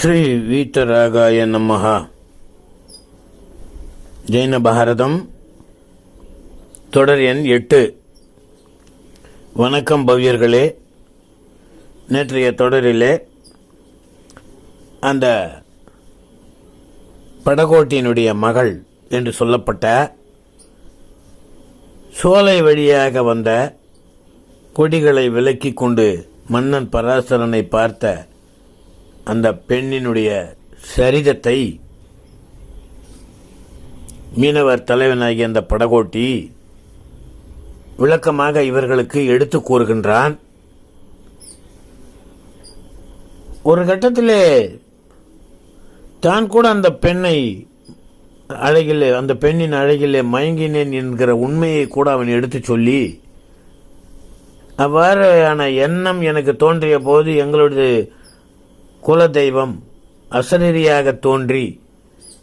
ஸ்ரீ வீத்தராகாய நமஹ. ஜெயின பாரதம் தொடர் எண் எட்டு. வணக்கம் பவ்யர்களே. நேற்றைய தொடரிலே அந்த படகோட்டியினுடைய மகள் என்று சொல்லப்பட்ட சோலை வழியாக வந்த கொடிகளை விலக்கிக் கொண்டு மன்னன் பராசரனை பார்த்த அந்த பெண்ணினுடைய சரிதத்தை மீனவர் தலைவனாகிய அந்த படகோட்டி விளக்கமாக இவர்களுக்கு எடுத்து கூறுகின்றான். ஒரு கட்டத்திலே தான் கூட அந்த பெண்ணை அழகிலே அந்த பெண்ணின் அழகிலே மயங்கினேன் என்கிற உண்மையை கூட அவன் எடுத்து சொல்லி அவ்வாறான எண்ணம் எனக்கு தோன்றிய போது எங்களுடைய குலதெய்வம் அசநெறியாக தோன்றி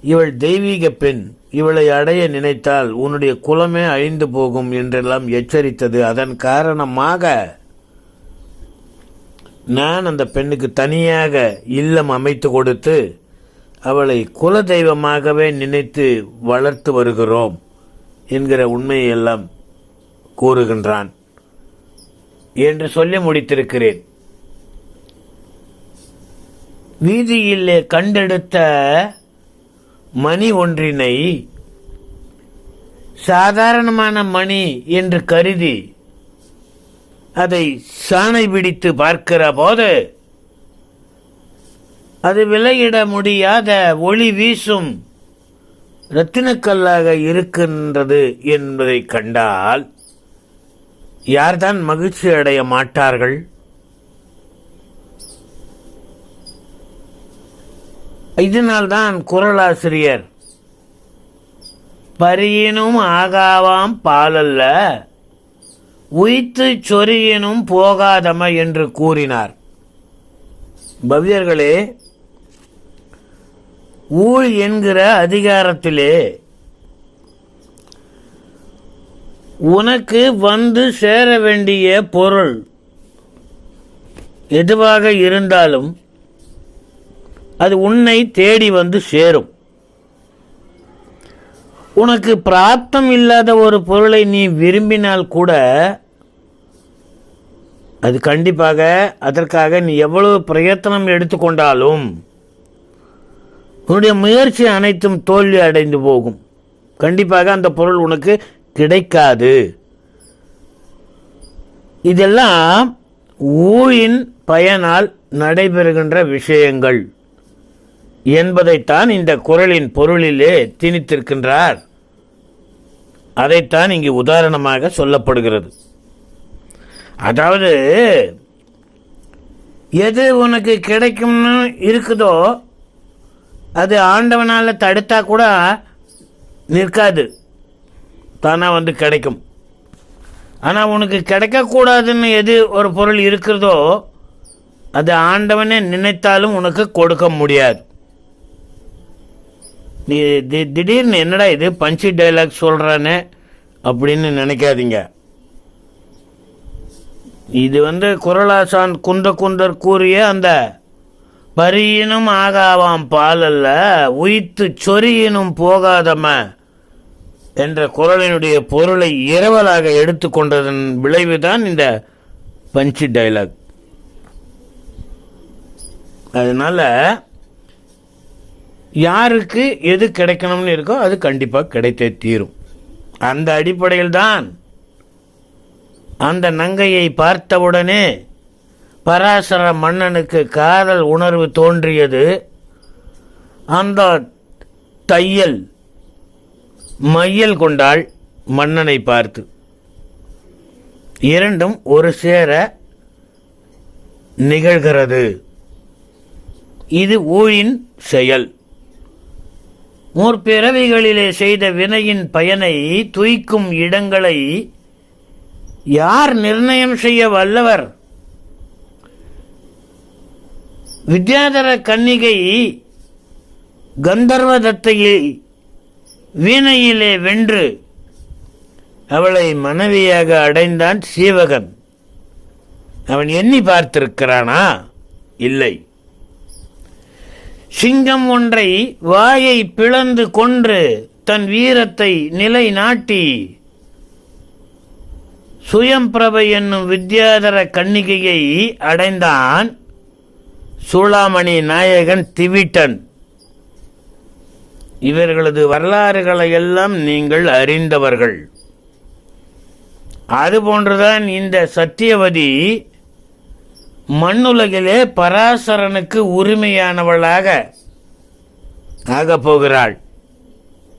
இவள் தெய்வீக பெண் இவளை அடைய நினைத்தால் உன்னுடைய குலமே அழிந்து போகும் என்றெல்லாம் எச்சரித்தது. அதன் காரணமாக நான் அந்த பெண்ணுக்கு தனியாக இல்லம் அமைத்து கொடுத்து அவளை குல தெய்வமாகவே நினைத்து வளர்த்து வருகிறோம் என்கிற உண்மையெல்லாம் கூறுகின்றான். என்று சொல்லி முடித்திருக்கிறேன். வீதியிலே கண்டெடுத்த மணி ஒன்றினை சாதாரணமான மணி என்று கருதி அதை சாணை பிடித்து பார்க்கிற போது அது விலையிட முடியாத ஒளி வீசும் ரத்தினக்கல்லாக இருக்கின்றது என்பதை கண்டால் யார்தான் மகிழ்ச்சி அடைய மாட்டார்கள்? இதனால்தான் குரலாசிரியர் பரியினும் ஆகாவாம் பாலல்ல உயித்து சொரியினும் போகாதம என்று கூறினார். பவ்யர்களே ஊழ் என்கிற அதிகாரத்திலே உனக்கு வந்து சேர வேண்டிய பொருள் எதுவாக இருந்தாலும் அது உன்னை தேடி வந்து சேரும். உனக்கு பிராப்தம் இல்லாத ஒரு பொருளை நீ விரும்பினால் கூட அது கண்டிப்பாக அதற்காக நீ எவ்வளவு பிரயத்தனம் எடுத்துக்கொண்டாலும் உன்னுடைய முயற்சி அனைத்தும் தோல்வி அடைந்து போகும். கண்டிப்பாக அந்த பொருள் உனக்கு கிடைக்காது. இதெல்லாம் ஊழின் பயனால் நடைபெறுகின்ற விஷயங்கள். என்பதைத்தான் இந்த குரலின் பொருளிலே திணித்திருக்கின்றார். அதைத்தான் இங்கு உதாரணமாக சொல்லப்படுகிறது. அதாவது எது உனக்கு கிடைக்கும்னு இருக்குதோ அது ஆண்டவனால் தடுத்தா கூட நிற்காது. தானாக வந்து கிடைக்கும். ஆனால் உனக்கு கிடைக்கக்கூடாதுன்னு எது ஒரு பொருள் இருக்கிறதோ அது ஆண்டவனே நினைத்தாலும் உனக்கு கொடுக்க முடியாது. நீ தி திடீர்னு என்னடா இது? பஞ்சு டைலாக் சொல்கிறானே அப்படின்னு நினைக்காதீங்க. இது வந்து குரலாசான் குந்த குந்தர் கூறிய அந்த பரியினும் ஆகாவாம் பாலல்ல உயித்து சொரியினும் போகாதம என்ற குரலினுடைய பொருளை இரவலாக எடுத்துக்கொண்டதன் விளைவுதான் இந்த பஞ்சு டைலாக் அதனால் யாருக்கு எது கிடைக்கணும்னு இருக்கோ அது கண்டிப்பாக கிடைத்தே தீரும். அந்த அடிப்படையில் தான் அந்த நங்கையை பார்த்தவுடனே பராசர மன்னனுக்கு காதல் உணர்வு தோன்றியது. அந்த தையல் மையல் கொண்டாள் மன்னனை பார்த்து. இரண்டும் ஒரு சேர நிகழ்கிறது. இது ஊழின் செயல். முற்பிறவிகளிலே செய்த வினையின் பயனை துய்க்கும் இடங்களை யார் நிர்ணயம் செய்ய வல்லவர்? வித்யாதர கன்னிகை கந்தர்வதத்தையை வீணையிலே வென்று அவளை மனைவியாக அடைந்தான் சீவகன். அவன் எண்ணி பார்த்திருக்கிறானா? இல்லை. சிங்கம் ஒன்றை வாயை பிளந்து கொன்று தன் வீரத்தை நிலை நாட்டி சுயம்பிரபை என்னும் வித்யாதர கன்னிகையை அடைந்தான் சூளாமணி நாயகன் திவிட்டன். இவர்களது வரலாறுகளை எல்லாம் நீங்கள் அறிந்தவர்கள். அதுபோன்றுதான் இந்த சத்தியவதி மண்ணுலகிலே பராசரனுக்கு உரிமையானவளாக ஆகப் போகிறாள்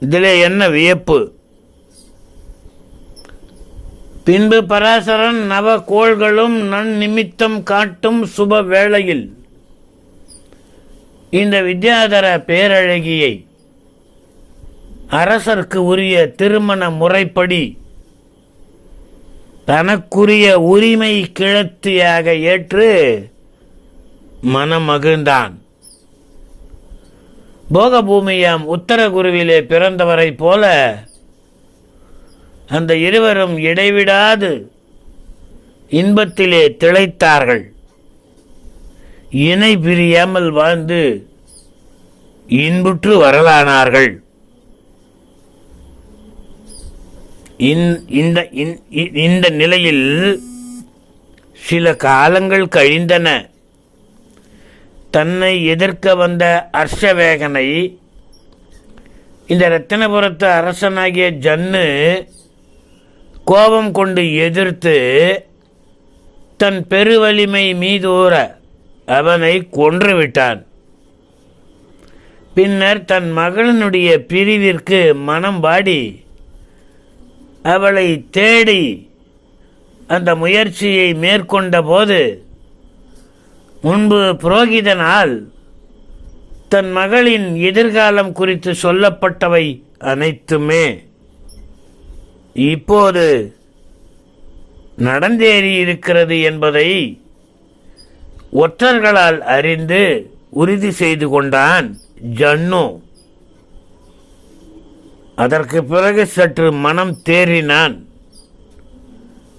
இதிலே என்ன வியப்பு? பின்பு பராசரன் நவ கோள்களும் நன்னிமித்தம் காட்டும் சுப வேளையில் இந்த வித்யாதர பேரழகியை அரசருக்கு உரிய திருமண முறைப்படி தனக்குரிய உரிமை கிழத்தியாக ஏற்று மனமகிழ்ந்தான். போகபூமியாம் உத்தரகுருவிலே பிறந்தவரைப் போல அந்த இருவரும் இடைவிடாது இன்பத்திலே திளைத்தார்கள். இணை பிரியாமல் வாழ்ந்து இன்புற்று வரலானார்கள். இந்த இ- இந்த நிலையில் சில காலங்கள் கழிந்தன. தன்னை எதிர்க்க வந்த அர்ஷவேகனை இந்த ரத்தினபுரத்து அரசனாகிய ஜன்னு கோபம் கொண்டு எதிர்த்து தன் பெருவலிமை மீதூர அவனை கொன்றுவிட்டான். பின்னர் தன் மகளினுடைய பிரிவிற்கு மனம் பாடி அவளை தேடி அந்த முயற்சியை மேற்கொண்ட போது முன்பு புரோகிதனால் தன் மகளின் எதிர்காலம் குறித்து சொல்லப்பட்டவை அனைத்துமே இப்போது நடந்தேறி இருக்கிறது என்பதை ஒற்றர்களால் அறிந்து உறுதி செய்து கொண்டான் ஜன்னு. அதற்கு பிறகு சற்று மனம் தேறினான்.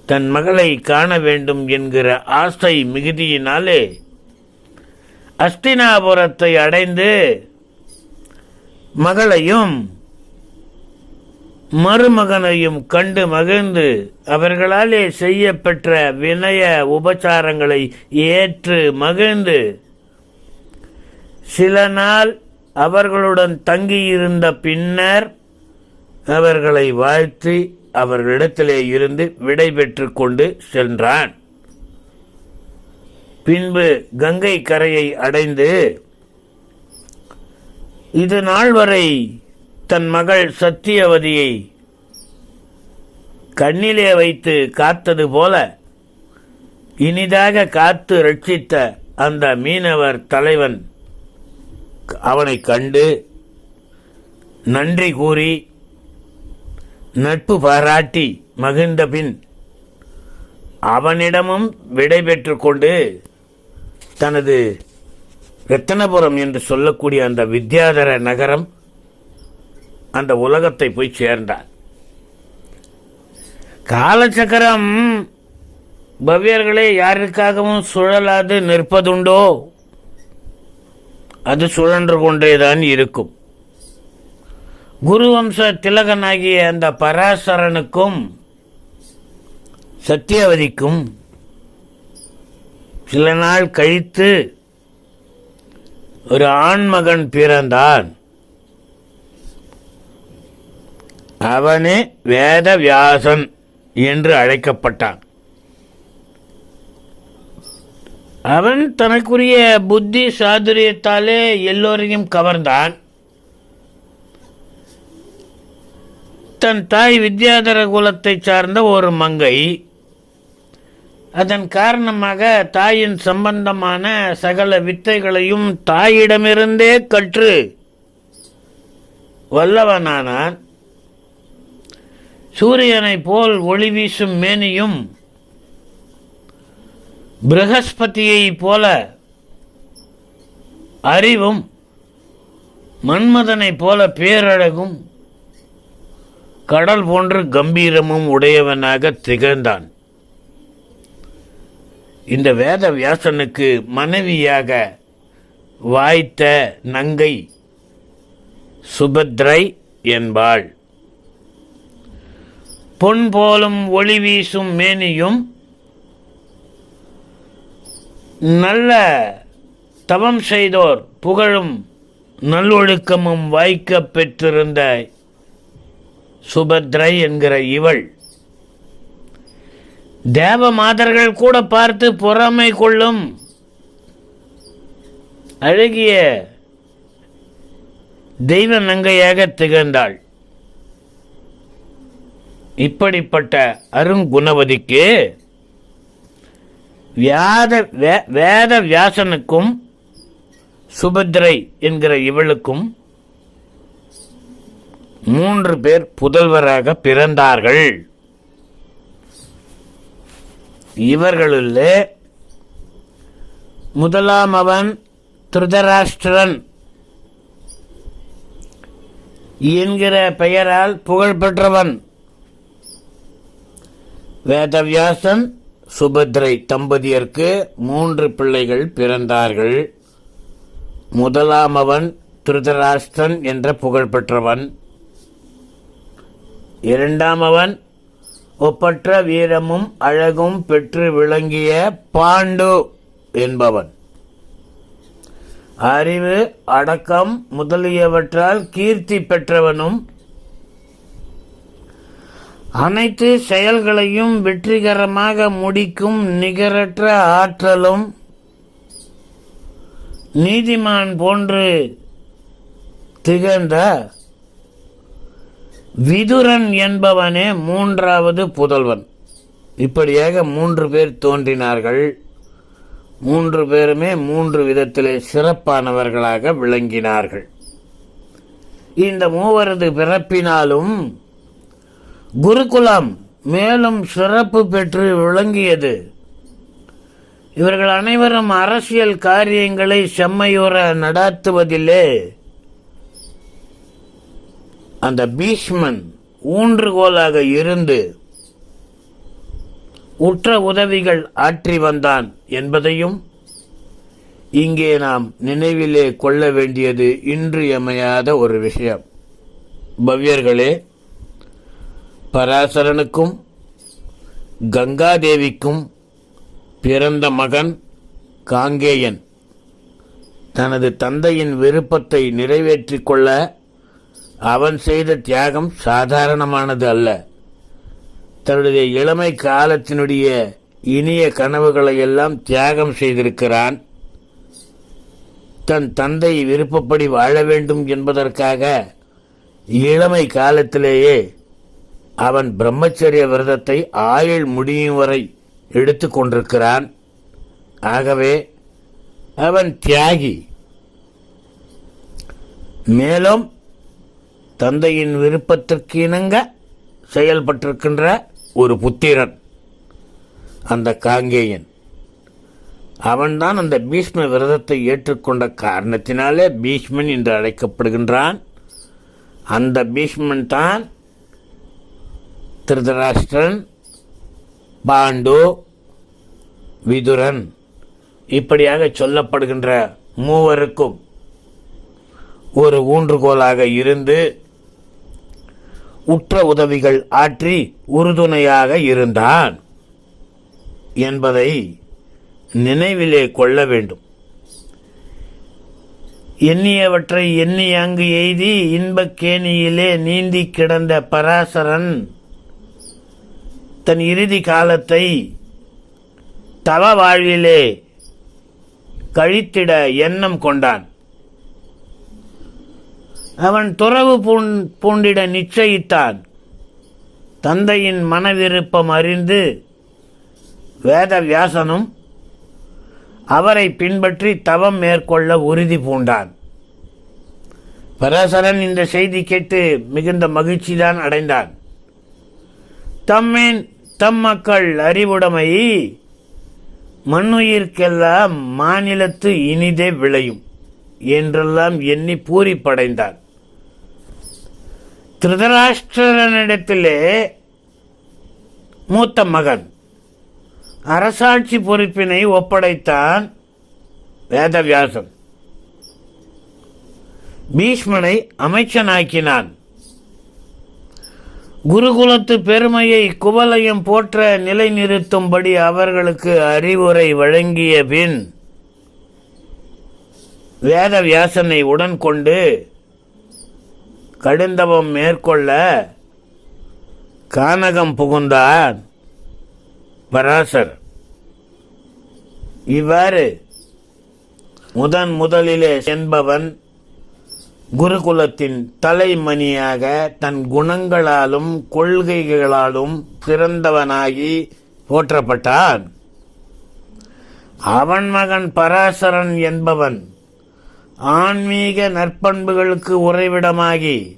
தன் மகளை காண வேண்டும் என்கிற ஆசை மிகுதியினாலே அஸ்தினாபுரத்தை அடைந்து மகளையும் மருமகனையும் கண்டு மகிழ்ந்து அவர்களாலே செய்யப்பெற்ற வினய உபச்சாரங்களை ஏற்று மகிழ்ந்து சில நாள் அவர்களுடன் தங்கியிருந்த பின்னர் அவர்களை வாழ்த்தி அவர்களிடத்திலே இருந்து விடை பெற்று கொண்டு சென்றான். பின்பு கங்கை கரையை அடைந்து இது நாள் வரை தன் மகள் சத்தியவதியை கண்ணிலே வைத்து காத்தது போல இனிதாக காத்து ரட்சித்த அந்த மீனவர் தலைவன் அவனை கண்டு நன்றி கூறி நட்பு பாராட்டி மகிழ்ந்த பின் அவனிடமும் விடை கொண்டு தனது ரத்தனபுரம் என்று சொல்லக்கூடிய அந்த வித்யாதர நகரம் அந்த உலகத்தை போய் சேர்ந்தார். காலச்சக்கரம் பவ்யர்களே யாருக்காகவும் சுழலாது நிற்பதுண்டோ? அது சுழன்று கொண்டேதான் இருக்கும். குருவம்ச திலகனாகிய அந்த பராசரனுக்கும் சத்தியவதிக்கும் சில நாள் கழித்து ஒரு ஆண்மகன் பிறந்தான். அவனே வேதவியாசன் என்று அழைக்கப்பட்டான். அவன் தனக்குரிய புத்தி சாதுரியத்தாலே எல்லோரையும் கவர்ந்தான். தன் தாய் வித்யாதர குலத்தைச் சார்ந்த ஒரு மங்கை. அதன் காரணமாக தாயின் சம்பந்தமான சகல வித்தைகளையும் தாயிடமிருந்தே கற்று. வல்லவனானான். சூரியனைப் போல் ஒளி வீசும் மேனியும் பிரகஸ்பதியைப் போல அறிவும் மன்மதனைப் போல பேரழகும் கடல் போன்று கம்பீரமும் உடையவனாக திகழ்ந்தான். இந்த வேத வியாசனுக்கு மனைவியாக வாய்த்த நங்கை சுபத்ரை என்பாள். பொன் போலும் ஒளி வீசும் மேனியும் நல்ல தவம் செய்தோர் புகழும் நல்லொழுக்கமும் வாய்க்க பெற்றிருந்த சுபத்ரை என்கிற இவள். தேவ மாதர்கள் கூட பார்த்து பொறாமை கொள்ளும். அழகிய தெய்வ நங்கையாக திகழ்ந்தாள். இப்படிப்பட்ட அருங்குணவதிக்கு வியாத வே- வேத வியாசனுக்கும் சுபத்ரை என்கிற இவளுக்கும் மூன்று பேர் புதல்வராக பிறந்தார்கள். இவர்களுள்ளே முதலாம் அவன் திருதராஷ்டிரன் என்கிற பெயரால் புகழ்பெற்றவன் வேதவியாசன் சுபத்ரை தம்பதியருக்கு மூன்று பிள்ளைகள் பிறந்தார்கள். முதலாமவன் திருதராஷ்டிரன் என்ற புகழ் இரண்டாம் அவன் ஒப்பற்ற வீரமும் அழகும் பெற்று விளங்கிய பாண்டு என்பவன். அறிவு அடக்கம் முதலியவற்றால் கீர்த்தி பெற்றவனும் அனைத்து செயல்களையும் வெற்றிகரமாக முடிக்கும் நிகரற்ற ஆற்றலும் நீதிமான் போன்று திகழ்ந்த விதுரன் என்பவனே மூன்றாவது புதல்வன். இப்படியாக மூன்று பேர் தோன்றினார்கள். மூன்று பேருமே மூன்று விதத்திலே சிறப்பானவர்களாக விளங்கினார்கள். இந்த மூவரது பிறப்பினாலும் குருகுலம் மேலும் சிறப்பு பெற்று விளங்கியது. இவர்கள் அனைவரும் அரசியல் காரியங்களை செம்மையுற நடாத்துவதிலே அந்த பீஷ்மன் ஊன்றுகோலாக இருந்து உற்ற உதவிகள் ஆற்றி வந்தான் என்பதையும் இங்கே நாம் நினைவிலே கொள்ள வேண்டியது இன்றியமையாத ஒரு விஷயம். பவ்யர்களே பராசரனுக்கும் கங்காதேவிக்கும் பிறந்த மகன் காங்கேயன். தனது தந்தையின் விருப்பத்தை நிறைவேற்றிக் கொள்ள அவன் செய்த தியாகம் சாதாரணமானது அல்ல. தன்னுடைய இளமை காலத்தினுடைய இனிய கனவுகளை எல்லாம் தியாகம் செய்திருக்கிறான். தன் தந்தை விருப்பப்படி வாழ வேண்டும் என்பதற்காக இளமை காலத்திலேயே அவன் பிரம்மச்சரிய விரதத்தை ஆயுள் முடியும் வரை எடுத்துக் கொண்டிருக்கிறான். ஆகவே அவன் தியாகி. மேலும் தந்தையின் விருப்பத்திற்கு இணங்க செயல்பட்டிருக்கின்ற ஒரு புத்திரன் அந்த காங்கேயன். அவன்தான் அந்த பீஷ்ம விரதத்தை ஏற்றுக்கொண்ட காரணத்தினாலே பீஷ்மன் என்று அழைக்கப்படுகின்றான். அந்த பீஷ்மன் தான் திருதராஷ்டிரன் பாண்டு விதுரன். இப்படியாக சொல்லப்படுகின்ற மூவருக்கும் ஒரு ஊன்றுகோலாக இருந்து உற்ற உதவிகள் ஆற்றி உறுதுணையாக இருந்தான் என்பதை நினைவிலே கொள்ள வேண்டும். எண்ணியவற்றை எண்ணி அங்கு எய்தி இன்பக்கேணியிலே நீந்தி கிடந்த பராசரன் தன் இறுதி காலத்தை தவ வாழ்விலே கழித்திட எண்ணம் கொண்டான். அவன் துறவு பூண் பூண்டிட நிச்சயித்தான். தந்தையின் மனவிருப்பம் அறிந்து வேத வியாசனும் அவரை பின்பற்றி தவம் மேற்கொள்ள உறுதி பூண்டான். பராசரன் இந்த செய்தி கேட்டு மிகுந்த மகிழ்ச்சிதான் அடைந்தான். தம்மேன் தம் மக்கள் அறிவுடைமை மண்ணுயிர்க்கெல்லாம் மாநிலத்து இனிதே விளையும் என்றெல்லாம் எண்ணி பூரிப்படைந்தான். திருதராஷ்டிரனிடத்திலே மூத்த மகன். அரசாட்சி பொறுப்பினை ஒப்படைத்தான் வேதவியாசன். பீஷ்மனை அமைச்சனாக்கினான். குருகுலத்து பெருமையை குவலயம் போற்ற நிலைநிறுத்தும்படி அவர்களுக்கு அறிவுரை வழங்கிய பின் வேதவியாசனை உடன் கொண்டு கடுந்தவம் மேற்கொள்ள கானகம் புகுந்தார் பராசர். இவ்வாறு முதன் முதலிலே என்பவன் குருகுலத்தின் தலைமணியாக தன் குணங்களாலும் கொள்கைகளாலும் சிறந்தவனாகி போற்றப்பட்டான். அவன் மகன் பராசரன் என்பவன் ஆன்மீக நற்பண்புகளுக்கு உறைவிடமாகி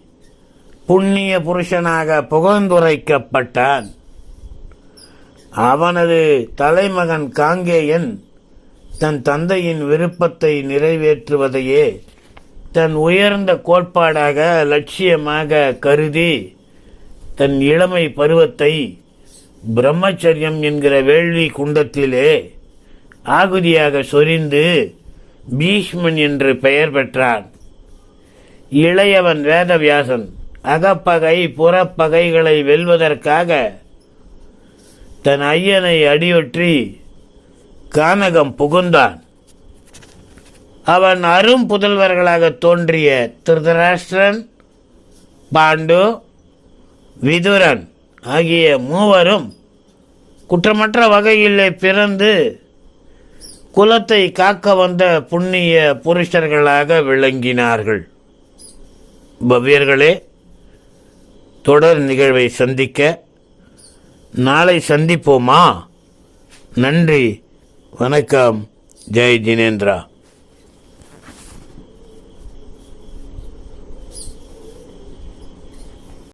புண்ணிய புருஷனாக புகழ்ந்துரைக்கப்பட்டான். அவனது தலைமகன் காங்கேயன் தன் தந்தையின் விருப்பத்தை நிறைவேற்றுவதையே தன் உயர்ந்த கோட்பாடாக லட்சியமாக கருதி தன் இளமை பருவத்தை பிரம்மச்சரியம் என்கிற வேள்வி குண்டத்திலே ஆகுதியாக சொரிந்து பீஷ்மன் என்று பெயர் பெற்றான். இளையவன் வேதவியாசன். அகப்பகை புறப்பகைகளை வெல்வதற்காக தன் ஐயனை அடியொற்றி கானகம் புகுந்தான். அவன் அரும் புதல்வர்களாக தோன்றிய திருதராஷ்டிரன் பாண்டு விதுரன் ஆகிய மூவரும் குற்றமற்ற வகையிலே பிறந்து குலத்தை காக்க வந்த புண்ணிய புருஷர்களாக விளங்கினார்கள். பவ்யர்களே தொடர் நிகழ்வை சந்திக்க நாளை சந்திப்போமா? நன்றி வணக்கம். ஜெய் ஜினேந்திரா.